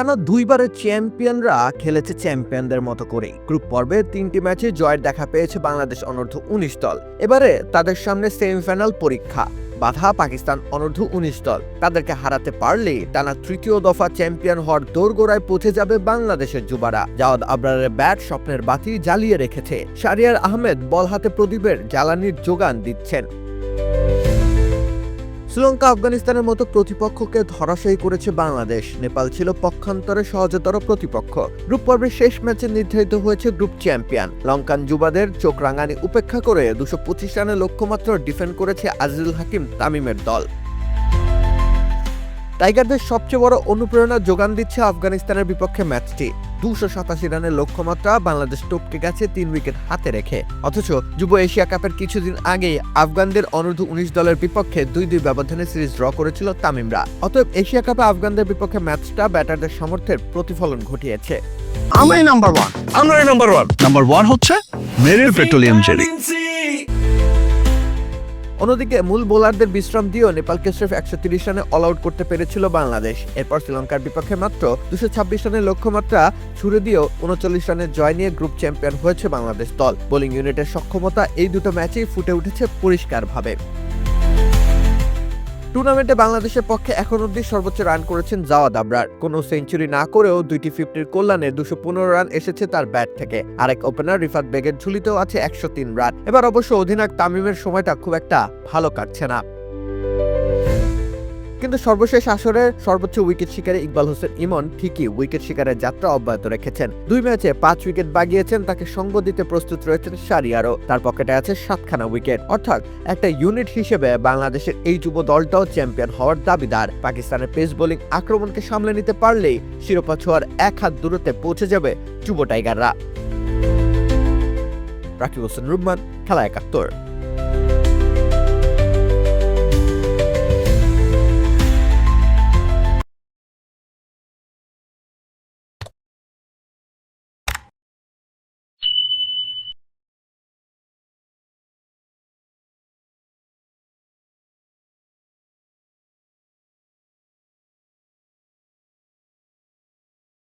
টানা দুইবারের চ্যাম্পিয়নরা খেলেছে চ্যাম্পিয়নদের মতো করেই। গ্রুপ পর্বে তিনটি ম্যাচে জয়ের দেখা পেয়েছে বাংলাদেশ অনূর্ধ্ব উনিশ দল। এবারে তাদের সামনে সেমিফাইনাল পরীক্ষা। বাধা পাকিস্তান অনূর্ধ্ব উনিশ দল। তাদেরকে হারাতে পারলেই টানা তৃতীয় দফা চ্যাম্পিয়ন হওয়ার দোরগোড়ায় পৌঁছে যাবে বাংলাদেশের যুবারা। জাওয়াদ আবরারের ব্যাট স্বপ্নের বাতি জ্বালিয়ে রেখেছে। শারিয়ার আহমেদ বল হাতে প্রদীপের জ্বালানির যোগান দিচ্ছেন। শ্রীলঙ্কা, আফগানিস্তানের মতো প্রতিপক্ষকে ধরাশায়ী করেছে বাংলাদেশ। নেপাল ছিল পক্ষান্তরে সহজতর প্রতিপক্ষ। গ্রুপ পর্বের শেষ ম্যাচে নির্ধারিত হয়েছে গ্রুপ চ্যাম্পিয়ন। লঙ্কান যুবাদের চোখ রাঙানি উপেক্ষা করে দুশো পঁচিশ রানের লক্ষ্যমাত্র ডিফেন্ড করেছে আজিজুল হাকিম তামিমের দল। টাইগারদের সবচেয়ে বড় অনুপ্রেরণা যোগান দিচ্ছে আফগানিস্তানের বিপক্ষে ম্যাচটি। দুশো সাতাশি রানের লক্ষ্যমাত্রা বাংলাদেশ টপকে গেছে তিন উইকেট হাতে রেখে। অথচ যুব এশিয়া কাপের কিছুদিন আগেই আফগানদের অনূর্ধ্ব উনিশ দলের বিপক্ষে দুই দুই ব্যবধানে সিরিজ ড্র করেছিল তামিমরা। অতএব এশিয়া কাপে আফগানদের বিপক্ষে ম্যাচটা ব্যাটারদের সামর্থ্যের প্রতিফলন ঘটিয়েছে। আমরাই নাম্বার ওয়ান আমরাই নাম্বার ওয়ান নাম্বার ওয়ান হচ্ছে মেরিল পেট্রোলিয়াম জেলি। অন্যদিকে মূল বোলারদের বিশ্রাম দিয়েও নেপালকে স্রেফ একশো তিরিশ রানে অল আউট করতে পেরেছিল বাংলাদেশ। এরপর শ্রীলঙ্কার বিপক্ষে মাত্র দুশো ছাব্বিশ রানের লক্ষ্যমাত্রা ছুড়ে দিয়েও উনচল্লিশ রানের জয় নিয়ে গ্রুপ চ্যাম্পিয়ন হয়েছে বাংলাদেশ দল। বোলিং ইউনিটের সক্ষমতা এই দুটো ম্যাচেই ফুটে উঠেছে পরিষ্কারভাবে। টুর্নামেন্টে বাংলাদেশের পক্ষে এখন অব্দি সর্বোচ্চ রান করেছেন জাওয়াদ আবরার। কোনো সেঞ্চুরি না করেও দুইটি ফিফটির কল্যাণে দুশো পনেরো রান এসেছে তার ব্যাট থেকে। আরেক ওপেনার রিফাত বেগের ঝুলিতেও আছে একশো তিন রান। এবার অবশ্য অধিনায়ক তামিমের সময়টা খুব একটা ভালো কাটছে না। কিন্তু সর্বশেষ আসরের সর্বোচ্চ উইকেট শিকারে ইকবাল হোসেন ইমন ঠিকই উইকেট শিকারের যাত্রা অব্যাহত রেখেছেন। দুই ম্যাচে পাঁচ উইকেট বাগিয়েছেন, তাকে সঙ্গ দিতে প্রস্তুত রয়েছেন সারিয়ারও তার পকেটে আছে সাতখানা উইকেট অর্থাৎ একটা ইউনিট হিসেবে বাংলাদেশের এই যুব দলটাও চ্যাম্পিয়ন হওয়ার দাবিদার। পাকিস্তানের পেস বোলিং আক্রমণকে সামলে নিতে পারলেই শিরোপা ছোঁয়ার এক হাত দূরত্বে পৌঁছে যাবে যুব টাইগাররা। রাকিব হোসেন রুম্মান খেলা একাত্তর।